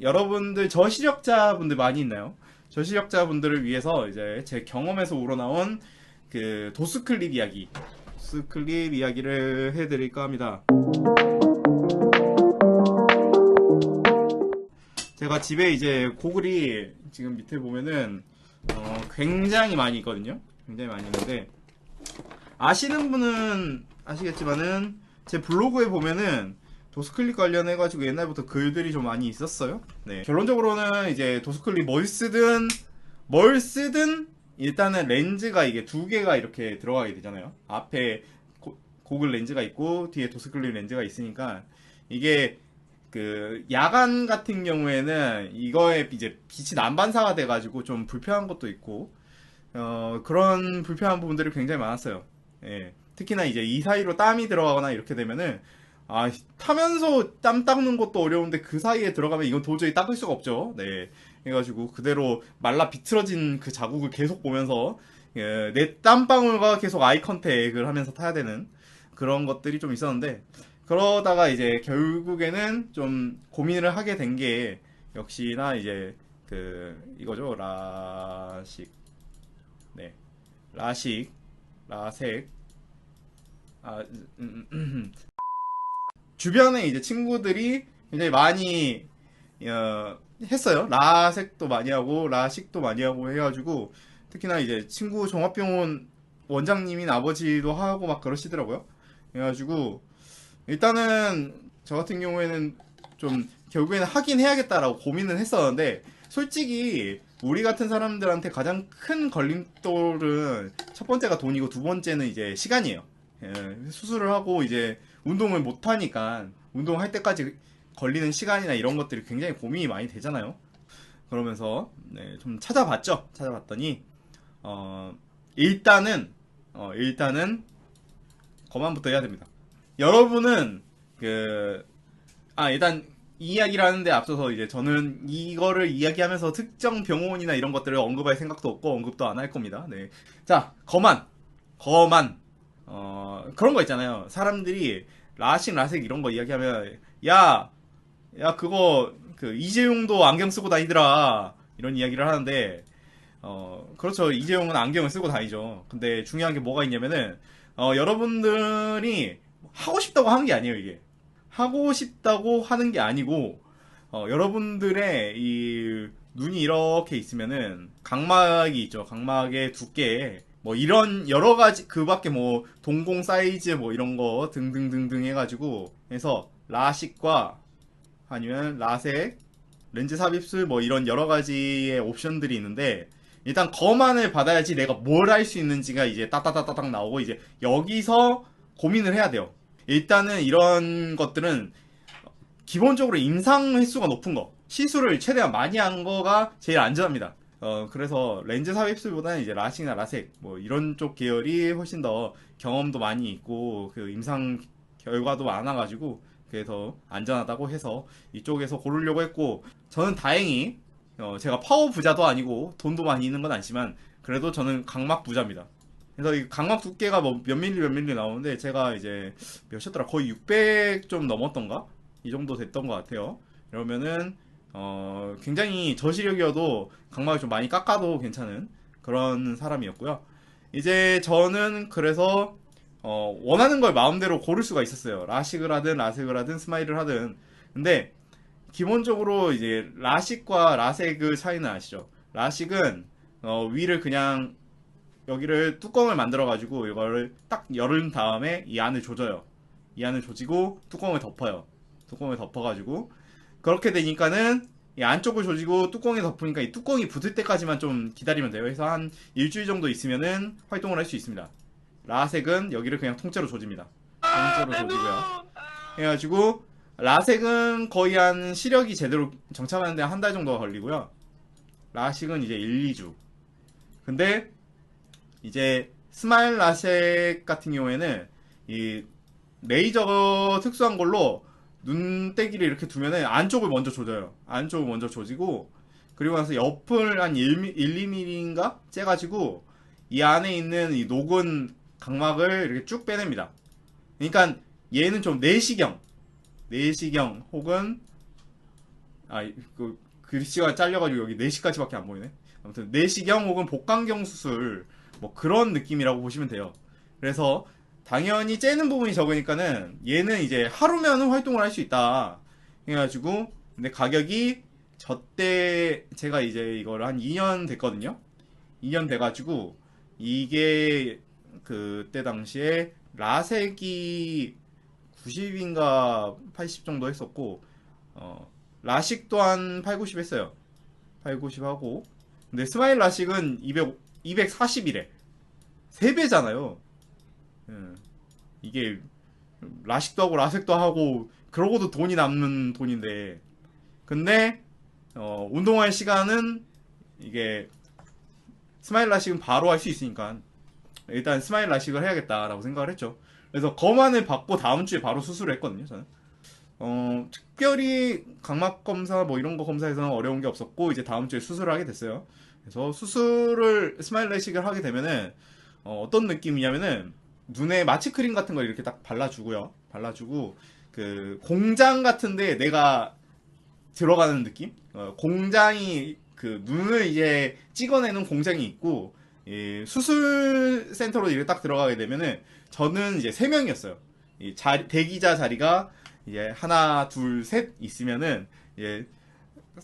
여러분들 저시력자분들 많이 있나요? 저시력자분들을 위해서 이제 제 경험에서 우러나온 그 도스클립 이야기, 도스클립 이야기를 해드릴까 합니다. 제가 집에 이제 고글이 지금 밑에 보면은 어, 굉장히 많이 있거든요. 굉장히 많이 있는데 아시는 분은 아시겠지만은 제 블로그에 보면은 도스클립 관련해가지고 옛날부터 글들이 좀 많이 있었어요. 네. 결론적으로는 이제 도스클립 뭘 쓰든 뭘 쓰든 일단은 렌즈가 이게 두 개가 이렇게 들어가게 되잖아요. 앞에 고, 고글 렌즈가 있고 뒤에 도스클립 렌즈가 있으니까 이게 그 야간 같은 경우에는 이거에 이제 빛이 난반사가 돼가지고 좀 불편한 것도 있고 어 그런 불편한 부분들이 굉장히 많았어요. 예. 특히나 이제 이 사이로 땀이 들어가거나 이렇게 되면은 아 타면서 땀 닦는 것도 어려운데 그 사이에 들어가면 이건 도저히 닦을 수가 없죠. 네. 해가지고 그대로 말라 비틀어진 그 자국을 계속 보면서 예, 내 땀방울과 계속 아이 컨택을 하면서 타야 되는 그런 것들이 좀 있었는데 그러다가 이제 결국에는 좀 고민을 하게 된 게 역시나 이제 그 이거죠. 라식. 네. 라식. 라색 아 음, 음, 주변에 이제 친구들이 굉장히 많이 어, 했어요 라색도 많이 하고 라식도 많이 하고 해가지고 특히나 이제 친구 종합병원 원장님인 아버지도 하고 막 그러시더라고요 그래가지고 일단은 저 같은 경우에는 좀 결국에는 하긴 해야겠다라고 고민은 했었는데 솔직히 우리 같은 사람들한테 가장 큰 걸림돌은 첫 번째가 돈이고 두 번째는 이제 시간이에요. 예, 수술을 하고 이제 운동을 못 하니까 운동할 때까지 걸리는 시간이나 이런 것들이 굉장히 고민이 많이 되잖아요. 그러면서 네, 좀 찾아봤죠. 찾아봤더니 어, 일단은 어, 일단은 거만부터 해야 됩니다. 여러분은 그 아 일단 이 이야기를 하는데 앞서서 이제 저는 이거를 이야기하면서 특정 병원이나 이런 것들을 언급할 생각도 없고 언급도 안 할 겁니다. 네. 자, 거만. 거만. 어, 그런 거 있잖아요. 사람들이 라식, 라섹 이런 거 이야기하면 야, 야 그거 그 이재용도 안경 쓰고 다니더라. 이런 이야기를 하는데 어, 그렇죠. 이재용은 안경을 쓰고 다니죠. 근데 중요한 게 뭐가 있냐면은 어, 여러분들이 하고 싶다고 하는 게 아니에요, 이게. 하고 싶다고 하는 게 아니고, 어, 여러분들의 이 눈이 이렇게 있으면은 각막이 있죠. 각막의 두께. 뭐 이런 여러 가지 그 밖에 뭐 동공 사이즈 뭐 이런 거 등등등등 해가지고 해서 라식과 아니면 라섹 렌즈 삽입술 뭐 이런 여러 가지의 옵션들이 있는데 일단 거만을 받아야지 내가 뭘 할 수 있는지가 이제 따따따따딱 나오고 이제 여기서 고민을 해야 돼요. 일단은 이런 것들은 기본적으로 임상 횟수가 높은 거 시술을 최대한 많이 한 거가 제일 안전합니다. 어 그래서 렌즈 삽입술보다는 이제 라식이나 라섹 뭐 이런 쪽 계열이 훨씬 더 경험도 많이 있고 그 임상 결과도 많아가지고 그래서 안전하다고 해서 이쪽에서 고르려고 했고 저는 다행히 어, 제가 파워 부자도 아니고 돈도 많이 있는 건 아니지만 그래도 저는 각막 부자입니다. 그래서 이 각막 두께가 뭐 몇 밀리 몇 밀리 나오는데 제가 이제 몇이었더라 거의 600 좀 넘었던가 이 정도 됐던 것 같아요. 이러면은 어, 굉장히 저시력이어도 각막을 좀 많이 깎아도 괜찮은 그런 사람이었고요. 이제 저는 그래서 어, 원하는 걸 마음대로 고를 수가 있었어요. 라식을 하든 라섹을 하든 스마일을 하든. 근데 기본적으로 이제 라식과 라섹의 차이는 아시죠? 라식은 어, 위를 그냥 여기를 뚜껑을 만들어 가지고 이거를 딱 열은 다음에 이 안을 조져요. 이 안을 조지고 뚜껑을 덮어요. 뚜껑을 덮어 가지고 그렇게 되니까는 이 안쪽을 조지고 뚜껑에 덮으니까 이 뚜껑이 붙을 때까지만 좀 기다리면 돼요. 그래서 한 일주일 정도 있으면은 활동을 할 수 있습니다. 라섹은 여기를 그냥 통째로 조집니다. 통째로 조지고요. 해가지고 라섹은 거의 한 시력이 제대로 정착하는데 한 달 정도가 걸리고요. 라식은 이제 1, 2주. 근데 이제 스마일 라섹 같은 경우에는 이 레이저 특수한 걸로 눈대기를 이렇게 두면은 안쪽을 먼저 조져요. 안쪽을 먼저 조지고 그리고 나서 옆을 한 1, 2mm인가 째가지고 이 안에 있는 이 녹은 각막을 이렇게 쭉 빼냅니다. 그러니까 얘는 좀 내시경, 내시경 혹은 아, 그, 글씨가 잘려가지고 여기 내시까지밖에 안 보이네. 아무튼, 내시경 혹은 복강경 수술, 뭐 그런 느낌이라고 보시면 돼요. 그래서, 당연히 째는 부분이 적으니까는, 얘는 이제 하루면은 활동을 할 수 있다. 해가지고, 근데 가격이, 저때, 제가 이제 이걸 한 2년 됐거든요? 2년 돼가지고, 이게, 그때 당시에, 라색이 90인가 80 정도 했었고, 어, 라식 또한 8, 90 했어요. 8, 90 하고. 근데 스마일 라식은 200, 240이래. 3배잖아요. 이게, 라식도 하고 라섹도 하고, 그러고도 돈이 남는 돈인데. 근데, 어, 운동할 시간은, 이게, 스마일 라식은 바로 할 수 있으니까, 일단 스마일 라식을 해야겠다라고 생각을 했죠. 그래서 검안을 받고 다음 주에 바로 수술을 했거든요, 저는. 어, 특별히 각막 검사 뭐 이런 거 검사에서는 어려운 게 없었고 이제 다음 주에 수술을 하게 됐어요. 그래서 수술을 스마일 레식을 하게 되면은 어, 떤 느낌이냐면은 눈에 마취 크림 같은 걸 이렇게 딱 발라주고요. 발라주고 그 공장 같은데 내가 들어가는 느낌? 어, 공장이 그 눈을 이제 찍어내는 공장이 있고 이 수술 센터로 이렇게 딱 들어가게 되면은 저는 이제 세 명이었어요. 이 자리, 대기자 자리가 이제 하나, 둘, 셋 있으면은 이제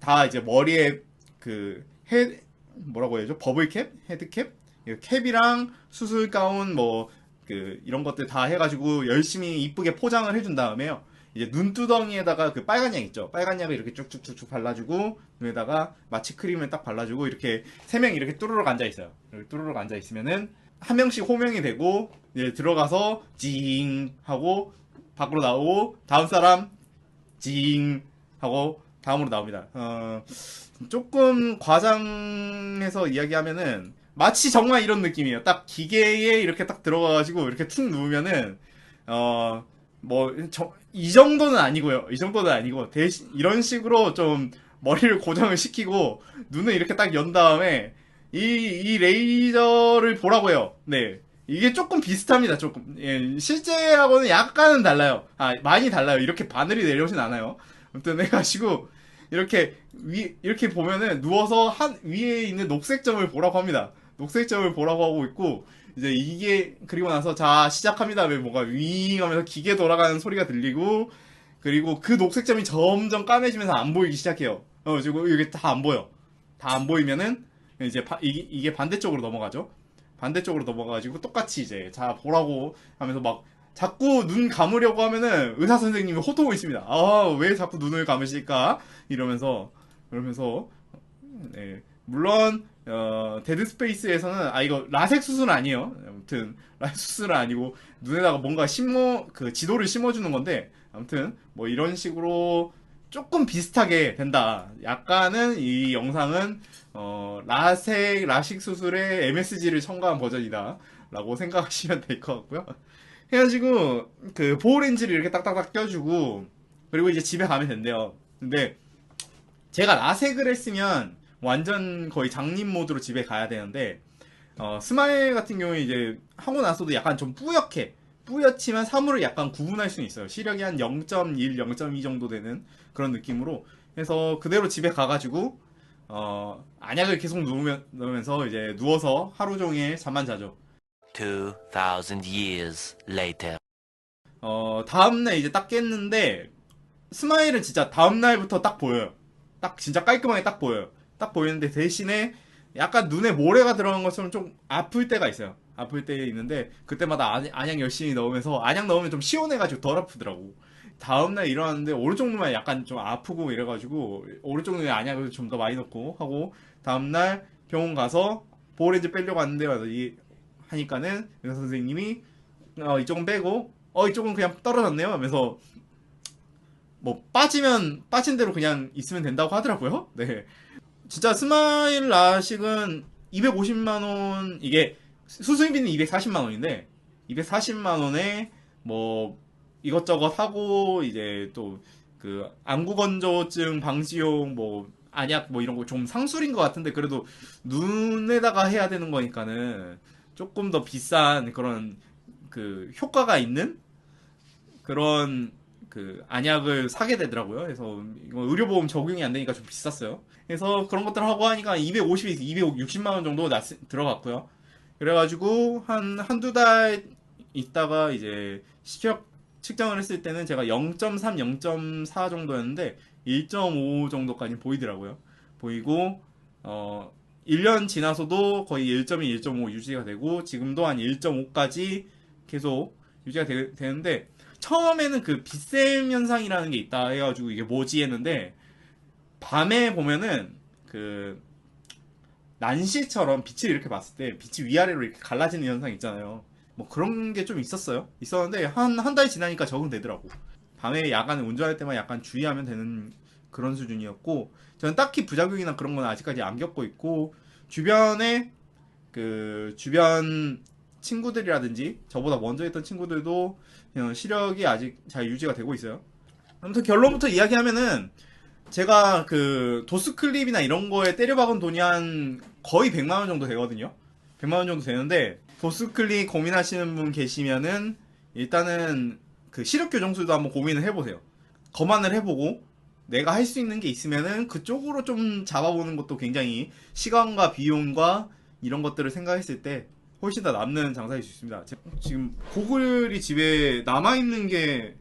다 이제 머리에 그 헤, 뭐라고 해야죠? 버블 캡? 헤드캡? 이 캡이랑 수술 가운 뭐 그 이런 것들 다 해가지고 열심히 이쁘게 포장을 해준 다음에요. 이제 눈두덩이에다가 그 빨간 약 있죠. 빨간 약을 이렇게 쭉쭉쭉쭉 발라주고 눈에다가 마취 크림을 딱 발라주고 이렇게 세 명이 이렇게 뚜루룩 앉아 있어요. 이렇게 뚜루룩 앉아 있으면은 한 명씩 호명이 되고 이제 들어가서 징 하고 밖으로 나오고 다음 사람 징 하고 다음으로 나옵니다. 어, 조금 과장해서 이야기하면은 마치 정말 이런 느낌이에요. 딱 기계에 이렇게 딱 들어가가지고 이렇게 툭 누우면은 어. 뭐, 저, 이 정도는 아니고요. 이 정도는 아니고, 대신, 이런 식으로 좀 머리를 고정을 시키고, 눈을 이렇게 딱 연 다음에, 이, 이 레이저를 보라고 해요. 네. 이게 조금 비슷합니다, 조금. 예, 실제하고는 약간은 달라요. 아, 많이 달라요. 이렇게 바늘이 내려오진 않아요. 아무튼 해가지고, 이렇게, 위, 이렇게 보면은 누워서 한, 위에 있는 녹색 점을 보라고 합니다. 녹색 점을 보라고 하고 있고, 이제 이게 그리고 나서 자 시작합니다. 왜 뭐가 윙 하면서 기계 돌아가는 소리가 들리고 그리고 그 녹색 점이 점점 까매지면서 안 보이기 시작해요. 어 그리고 이게 다 안 보여. 다 안 보이면은 이제 바, 이게, 이게 반대쪽으로 넘어가죠. 반대쪽으로 넘어가가지고 똑같이 이제 자 보라고 하면서 막 자꾸 눈 감으려고 하면은 의사 선생님이 호통을 있습니다. 아 왜 자꾸 눈을 감으실까? 이러면서 그러면서 네. 물론 어, 데드 스페이스에서는 아 이거 라섹 수술은 아니에요. 아무튼 라섹 수술은 아니고 눈에다가 뭔가 심어 그 지도를 심어주는 건데 아무튼 뭐 이런 식으로 조금 비슷하게 된다. 약간은 이 영상은 어, 라섹 라식 수술의 MSG를 첨가한 버전이다라고 생각하시면 될 것 같고요. 해가지고 그 보호 렌즈를 이렇게 딱딱딱 껴주고 그리고 이제 집에 가면 된대요. 근데 제가 라섹을 했으면 완전 거의 장님 모드로 집에 가야 되는데 어, 스마일 같은 경우에 이제 하고 나서도 약간 좀 뿌옇게 뿌옇지만 사물을 약간 구분할 수는 있어요. 시력이 한 0.1, 0.2 정도 되는 그런 느낌으로 해서 그대로 집에 가가지고 어, 안약을 계속 누우면, 누우면서 이제 누워서 하루 종일 잠만 자죠. 2000 years later. 어, 다음날 이제 딱 깼는데 스마일은 진짜 다음날부터 딱 보여요. 딱 진짜 깔끔하게 딱 보여요. 딱 보이는데 대신에 약간 눈에 모래가 들어간 것처럼 좀 아플 때가 있어요. 아플 때 있는데 그때마다 안- 안약 열심히 넣으면서 안약 넣으면 좀 시원해가지고 덜 아프더라고. 다음날 일어났는데 오른쪽 눈만 약간 좀 아프고 이래가지고 오른쪽 눈에 안약을 좀 더 많이 넣고 하고 다음날 병원 가서 보호렌즈 빼려고 하는데 이 하니까는 의사 선생님이 어, 이쪽은 빼고 어 이쪽은 그냥 떨어졌네요 하면서 뭐 빠지면 빠진 대로 그냥 있으면 된다고 하더라고요. 네. 진짜 스마일 라식은 250만 원 이게 수술비는 240만 원인데 240만 원에 뭐 이것저것 하고 이제 또 그 안구건조증 방지용 뭐 안약 뭐 이런 거 좀 상술인 것 같은데 그래도 눈에다가 해야 되는 거니까는 조금 더 비싼 그런 그 효과가 있는 그런 그 안약을 사게 되더라고요. 그래서 이거 의료보험 적용이 안 되니까 좀 비쌌어요. 그래서 그런 것들 하고 하니까 250에서 260만 원 정도 났, 들어갔고요. 그래가지고 한 한두 달 있다가 이제 시력 측정을 했을 때는 제가 0.3, 0.4 정도였는데 1.5 정도까지 보이더라고요. 보이고 어 1년 지나서도 거의 1.2, 1.5 유지가 되고 지금도 한 1.5까지 계속 유지가 되, 되는데 처음에는 그 빛샘 현상이라는 게 있다 해가지고 이게 뭐지 했는데 밤에 보면은 그 난시처럼 빛을 이렇게 봤을 때 빛이 위아래로 이렇게 갈라지는 현상 있잖아요. 뭐 그런 게 좀 있었어요. 있었는데 한 한 달 지나니까 적응되더라고. 밤에 야간에 운전할 때만 약간 주의하면 되는 그런 수준이었고 저는 딱히 부작용이나 그런 건 아직까지 안 겪고 있고 주변에 그 주변 친구들이라든지 저보다 먼저 했던 친구들도 그냥 시력이 아직 잘 유지가 되고 있어요. 아무튼 결론부터 이야기하면은 제가 그 도스 클립이나 이런 거에 때려박은 돈이 한 거의 100만 원 정도 되거든요. 100만 원 정도 되는데 도스 클립 고민하시는 분 계시면은 일단은 그 시력 교정술도 한번 고민을 해보세요. 거만을 해보고 내가 할 수 있는 게 있으면은 그쪽으로 좀 잡아보는 것도 굉장히 시간과 비용과 이런 것들을 생각했을 때 훨씬 더 남는 장사일 수 있습니다. 제- 지금 고글이 집에 남아있는 게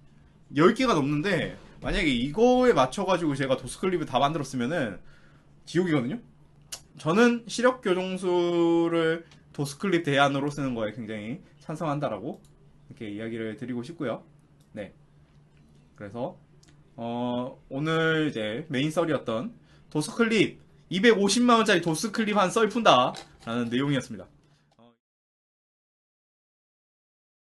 10개가 넘는데 만약에 이거에 맞춰가지고 제가 도스클립을 다 만들었으면은 지옥이거든요? 저는 시력 교정술을 도스클립 대안으로 쓰는 거에 굉장히 찬성한다라고 이렇게 이야기를 드리고 싶고요. 네. 그래서 어, 오늘 이제 메인 썰이었던 도스클립 250만원짜리 도스클립 한 썰 푼다 라는 내용이었습니다.